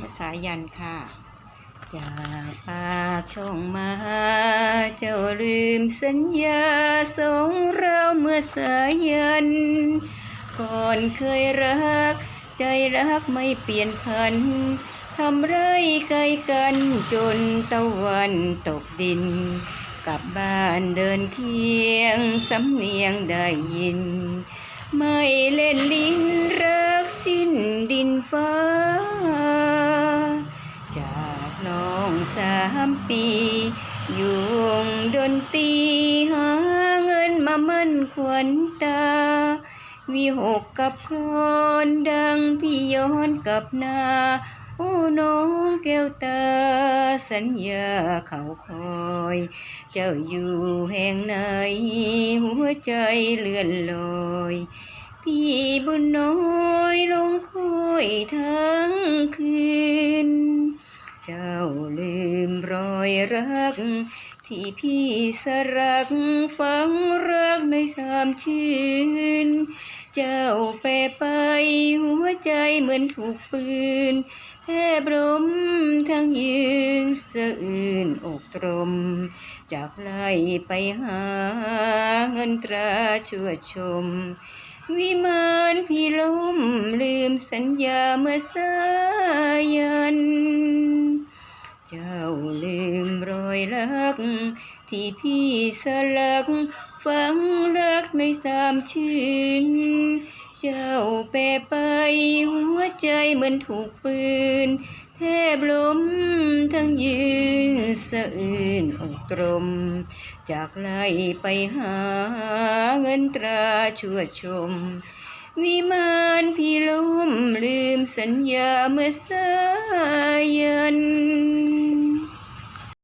ำภาษายันค่ะ จากปากช่องมา เจ้าลืมสัญญาสองเราเมื่อสายัน ก่อนเคยรัก ใจรักไม่เปลี่ยนพันทำไรไกลกันจนตะวันตกดิน กลับบ้านเดินเคียงสำเนียงได้ยิน ไม่เล่นลิ้นรักสิ้นดินฟ้า จากน้องสามปียู่วงดนตรีหาเงินมามั่นขวัญตา วิหกกับครอนดังพี่ย้อนกับนา โอ้น้องแก้วตา สัญญาเขาคอย เจ้าอยู่แห่งไหน หัวใจเลื่อนลอยพี่บุญน้อยลงคอยทั้งคืน จ้าลืมรอยรัก ที่พี่สรักฝังรักในสามชื่น เจ้าแปรไปหัวใจเหมือนถูกปืนแทบล้มทั้งยืนสะอื่นอกตรม จากไล่ไปหาเงินตราชั่วชม วิมานพี่ล้มลืมสัญญาเมื่อสายัน เจ้าลืมรอยรัก ที่พี่สลัก ฝังรักในสามชื่น เจ้าแปรไปหัวใจเหมือนถูกปืน แทบล้มทั้งยืนสะอื่นอกตรม จากไล่ไปหาเงินตราชั่วชมวิมานพี่ล้มลืมสัญญาเมื่อสายัน